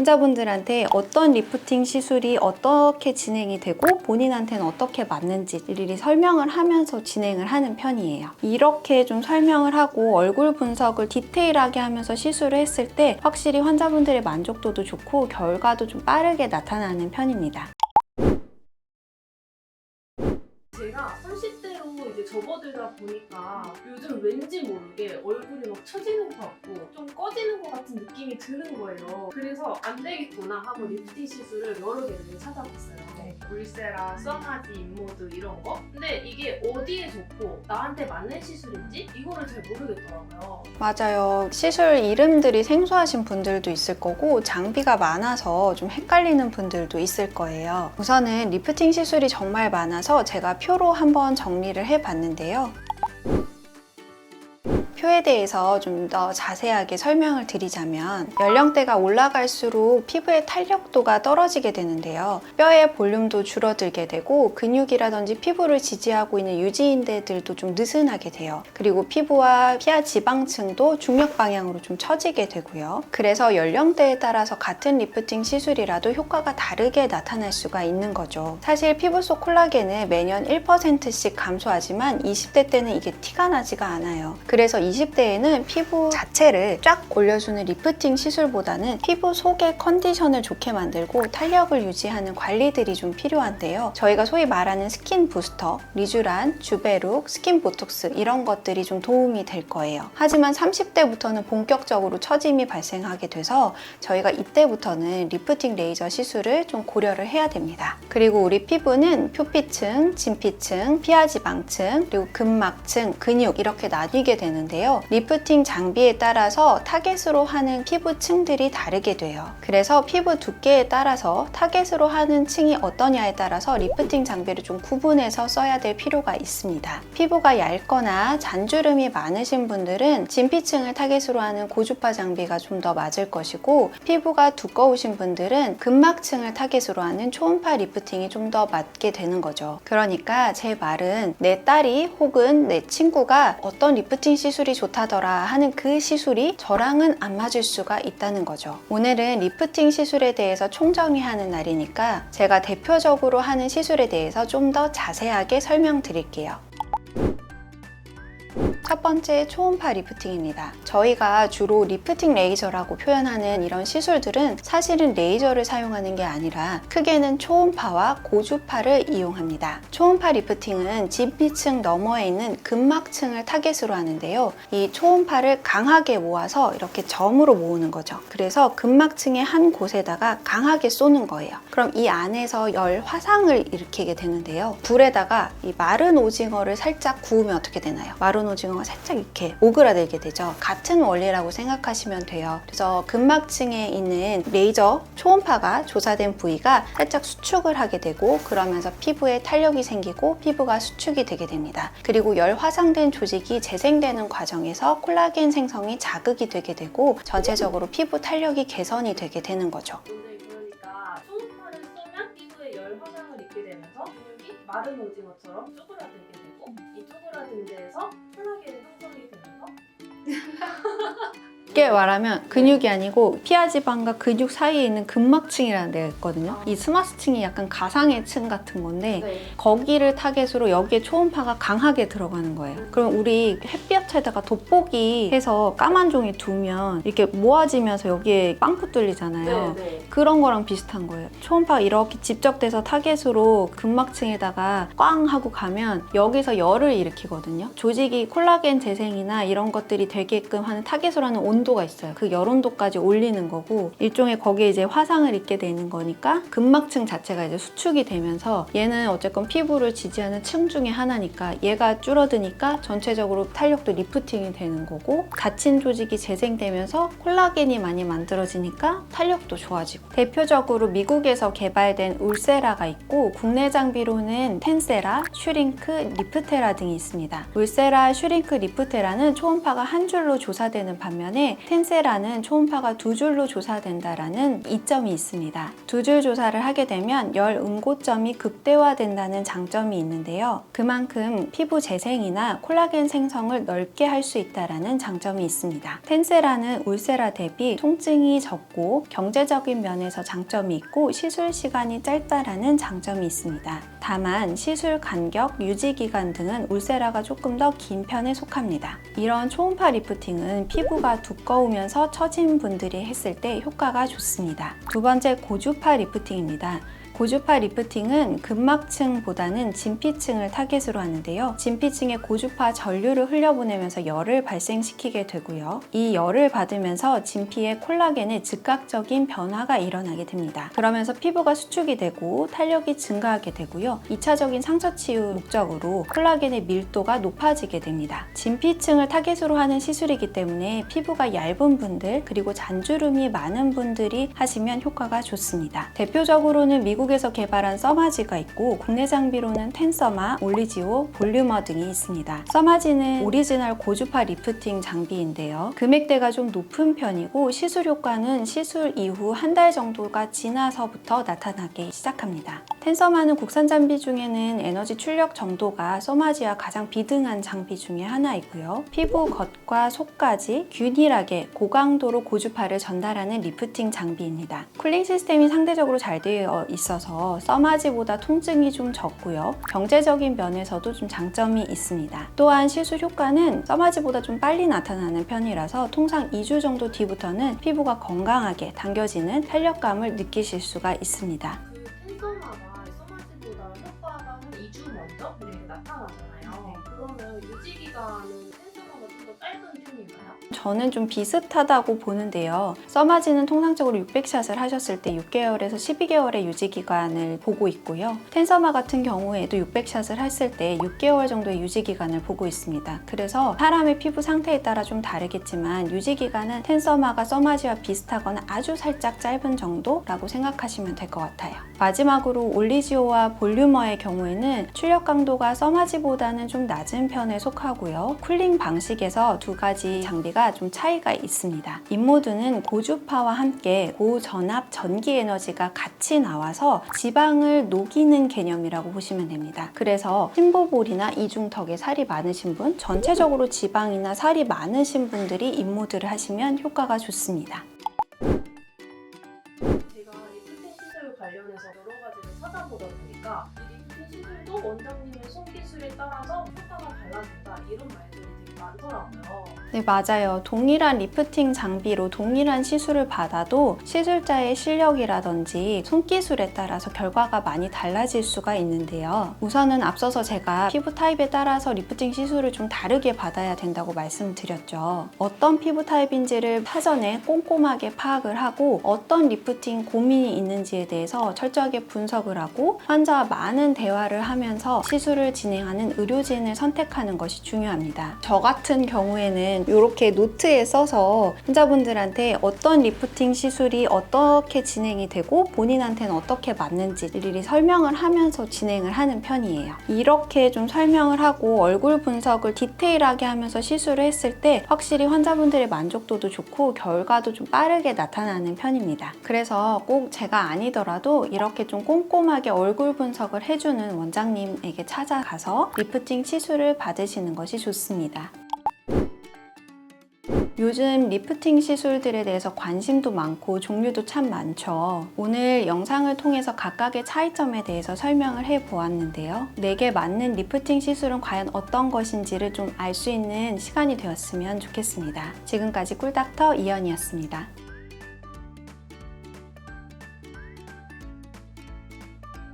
환자분들한테 어떤 리프팅 시술이 어떻게 진행이 되고 본인한테는 어떻게 맞는지 일일이 설명을 하면서 진행을 하는 편이에요. 이렇게 좀 설명을 하고 얼굴 분석을 디테일하게 하면서 시술을 했을 때 확실히 환자분들의 만족도도 좋고 결과도 좀 빠르게 나타나는 편입니다. 접어들다 보니까 요즘 왠지 모르게 얼굴이 막 처지는 것 같고 좀 꺼지는 것 같은 느낌이 드는 거예요. 그래서 안 되겠구나 하고 리프팅 시술을 여러 개를 찾아봤어요. 네. 울세라, 썸하지, 인모드 이런 거. 근데 이게 어디에 좋고 나한테 맞는 시술인지 이거를 잘 모르겠더라고요. 맞아요. 시술 이름들이 생소하신 분들도 있을 거고 장비가 많아서 좀 헷갈리는 분들도 있을 거예요. 우선은 리프팅 시술이 정말 많아서 제가 표로 한번 정리를 해봤는데 요. 표에 대해서 좀 더 자세하게 설명을 드리자면 연령대가 올라갈수록 피부의 탄력도가 떨어지게 되는데요. 뼈의 볼륨도 줄어들게 되고 근육이라든지 피부를 지지하고 있는 유지인대들도 좀 느슨하게 돼요. 그리고 피부와 피하 지방층도 중력 방향으로 좀 처지게 되고요. 그래서 연령대에 따라서 같은 리프팅 시술이라도 효과가 다르게 나타날 수가 있는 거죠. 사실 피부 속 콜라겐은 매년 1%씩 감소하지만 20대 때는 이게 티가 나지가 않아요. 그래서 20대에는 피부 자체를 쫙 올려주는 리프팅 시술보다는 피부 속의 컨디션을 좋게 만들고 탄력을 유지하는 관리들이 좀 필요한데요. 저희가 소위 말하는 스킨 부스터, 리쥬란, 주베룩, 스킨 보톡스 이런 것들이 좀 도움이 될 거예요. 하지만 30대부터는 본격적으로 처짐이 발생하게 돼서 저희가 이때부터는 리프팅 레이저 시술을 좀 고려를 해야 됩니다. 그리고 우리 피부는 표피층, 진피층, 피하지방층, 그리고 근막층, 근육 이렇게 나뉘게 되는데 요. 리프팅 장비에 따라서 타겟으로 하는 피부 층들이 다르게 돼요. 그래서 피부 두께에 따라서 타겟으로 하는 층이 어떠냐에 따라서 리프팅 장비를 좀 구분해서 써야 될 필요가 있습니다. 피부가 얇거나 잔주름이 많으신 분들은 진피층을 타겟으로 하는 고주파 장비가 좀 더 맞을 것이고 피부가 두꺼우신 분들은 근막층을 타겟으로 하는 초음파 리프팅이 좀 더 맞게 되는 거죠. 그러니까 제 말은 내 딸이 혹은 내 친구가 어떤 리프팅 시술이 좋다더라 하는 그 시술이 저랑은 안 맞을 수가 있다는 거죠. 오늘은 리프팅 시술에 대해서 총정리하는 날이니까 제가 대표적으로 하는 시술에 대해서 좀 더 자세하게 설명드릴게요. 첫 번째 초음파 리프팅입니다. 저희가 주로 리프팅 레이저라고 표현하는 이런 시술들은 사실은 레이저를 사용하는 게 아니라 크게는 초음파와 고주파를 이용합니다. 초음파 리프팅은 진피층 너머에 있는 근막층을 타겟으로 하는데요. 이 초음파를 강하게 모아서 이렇게 점으로 모으는 거죠. 그래서 근막층의 한 곳에다가 강하게 쏘는 거예요. 그럼 이 안에서 열 화상을 일으키게 되는데요. 불에다가 이 마른 오징어를 살짝 구우면 어떻게 되나요? 마른 오징어 가 살짝 이렇게 오그라들게 되죠. 같은 원리라고 생각하시면 돼요. 그래서 근막층에 있는 레이저 초음파가 조사된 부위가 살짝 수축을 하게 되고 그러면서 피부에 탄력이 생기고 피부가 수축이 되게 됩니다. 그리고 열 화상된 조직이 재생되는 과정에서 콜라겐 생성이 자극이 되게 되고 전체적으로 피부 탄력이 개선이 되게 되는 거죠. 그러니까 초음파를 쏘면 피부에 열 화상을 입게 되면서 마른 오징어처럼 쪼그라들게 쪼그라든 데에서 콜라겐이 형성이 되면서 쉽게 말하면 근육이 아니고 피하지방과 근육 사이에 있는 근막층이라는 데가 있거든요. 이 스마스층이 약간 가상의 층 같은 건데 네. 거기를 타겟으로 여기에 초음파가 강하게 들어가는 거예요. 그럼 우리 햇볕에다가 돋보기 해서 까만 종이 두면 이렇게 모아지면서 여기에 빵꾸 뚫리잖아요. 네, 네. 그런 거랑 비슷한 거예요. 초음파가 이렇게 집적돼서 타겟으로 근막층에다가 꽝 하고 가면 여기서 열을 일으키거든요. 조직이 콜라겐 재생이나 이런 것들이 되게끔 하는 타겟으로 하는 온도 가 있어요. 그열 온도까지 올리는 거고 일종의 거기에 이제 화상을 입게 되는 거니까 근막층 자체가 이제 수축이 되면서 얘는 어쨌건 피부를 지지하는 층 중에 하나니까 얘가 줄어드니까 전체적으로 탄력도 리프팅이 되는 거고 다친 조직이 재생되면서 콜라겐이 많이 만들어지니까 탄력도 좋아지고 대표적으로 미국에서 개발된 울세라가 있고 국내 장비로는 텐세라, 슈링크, 리프테라 등이 있습니다. 울세라, 슈링크, 리프테라는 초음파가 한 줄로 조사되는 반면에 텐세라는 초음파가 두 줄로 조사된다라는 이점이 있습니다. 두 줄 조사를 하게 되면 열 응고점이 극대화된다는 장점이 있는데요. 그만큼 피부 재생이나 콜라겐 생성을 넓게 할 수 있다라는 장점이 있습니다. 텐세라는 울세라 대비 통증이 적고 경제적인 면에서 장점이 있고 시술 시간이 짧다라는 장점이 있습니다. 다만 시술 간격, 유지 기간 등은 울세라가 조금 더 긴 편에 속합니다. 이런 초음파 리프팅은 피부가 두 꺼우면서 처진 분들이 했을 때 효과가 좋습니다. 두 번째 고주파 리프팅입니다. 고주파 리프팅은 근막층보다는 진피층을 타겟으로 하는데요. 진피층에 고주파 전류를 흘려보내면서 열을 발생시키게 되고요. 이 열을 받으면서 진피의 콜라겐의 즉각적인 변화가 일어나게 됩니다. 그러면서 피부가 수축이 되고 탄력이 증가하게 되고요. 2차적인 상처 치유 목적으로 콜라겐의 밀도가 높아지게 됩니다. 진피층을 타겟으로 하는 시술이기 때문에 피부가 얇은 분들 그리고 잔주름이 많은 분들이 하시면 효과가 좋습니다. 대표적으로는 미국 에서 개발한 써마지가 있고 국내 장비로는 텐서마, 올리지오, 볼류머 등이 있습니다. 써마지는 오리지널 고주파 리프팅 장비인데요. 금액대가 좀 높은 편이고 시술 효과는 시술 이후 한 달 정도가 지나서부터 나타나기 시작합니다. 텐서마는 국산 장비 중에는 에너지 출력 정도가 써마지와 가장 비등한 장비 중에 하나이고요. 피부 겉과 속까지 균일하게 고강도로 고주파를 전달하는 리프팅 장비입니다. 쿨링 시스템이 상대적으로 잘 되어 있어서 써마지보다 통증이 좀 적고요. 경제적인 면에서도 좀 장점이 있습니다. 또한 시술 효과는 써마지보다 좀 빨리 나타나는 편이라서 통상 2주 정도 뒤부터는 피부가 건강하게 당겨지는 탄력감을 느끼실 수가 있습니다. 써마지보다 효과가 한 2주 먼저 이렇게 나타나잖아요. 그러면 유지 기간은 편인가요? 저는 좀 비슷하다고 보는데요. 써마지는 통상적으로 600샷을 하셨을 때 6개월에서 12개월의 유지 기간을 보고 있고요. 텐서마 같은 경우에도 600샷을 했을 때 6개월 정도의 유지 기간을 보고 있습니다. 그래서 사람의 피부 상태에 따라 좀 다르겠지만 유지 기간은 텐서마가 써마지와 비슷하거나 아주 살짝 짧은 정도라고 생각하시면 될 것 같아요. 마지막으로 올리지오와 볼류머의 경우에는 출력 강도가 써마지보다는 좀 낮은 편에 속하고요. 쿨링 방식에서 두 가지 장비가 좀 차이가 있습니다. 인모드는 고주파와 함께 고전압 전기 에너지가 같이 나와서 지방을 녹이는 개념이라고 보시면 됩니다. 그래서 심보볼이나 이중턱에 살이 많으신 분, 전체적으로 지방이나 살이 많으신 분들이 인모드를 하시면 효과가 좋습니다. 제가 리프팅 시술 관련해서 여러 가지를 찾아보다 보니까 이 리프팅 시술도 원장님의 손기술에 따라서 효과가 달라진다 이런 되게 네, 맞아요. 동일한 리프팅 장비로 동일한 시술을 받아도 시술자의 실력이라든지 손기술에 따라서 결과가 많이 달라질 수가 있는데요. 우선은 앞서서 제가 피부 타입에 따라서 리프팅 시술을 좀 다르게 받아야 된다고 말씀드렸죠. 어떤 피부 타입인지를 사전에 꼼꼼하게 파악을 하고 어떤 리프팅 고민이 있는지에 대해서 철저하게 분석을 하고 환자와 많은 대화를 하면서 시술을 진행하는 의료진을 선택하는 것이 중요합니다. 저 같은 경우에는 이렇게 노트에 써서 환자분들한테 어떤 리프팅 시술이 어떻게 진행이 되고 본인한테는 어떻게 맞는지 일일이 설명을 하면서 진행을 하는 편이에요. 이렇게 좀 설명을 하고 얼굴 분석을 디테일하게 하면서 시술을 했을 때 확실히 환자분들의 만족도도 좋고 결과도 좀 빠르게 나타나는 편입니다. 그래서 꼭 제가 아니더라도 이렇게 좀 꼼꼼하게 얼굴 분석을 해주는 원장님에게 찾아가서 리프팅 시술을 받으시는 것이 좋습니다. 요즘 리프팅 시술들에 대해서 관심도 많고 종류도 참 많죠. 오늘 영상을 통해서 각각의 차이점에 대해서 설명을 해 보았는데요. 내게 맞는 리프팅 시술은 과연 어떤 것인지를 좀 알 수 있는 시간이 되었으면 좋겠습니다. 지금까지 꿀닥터 이연이었습니다.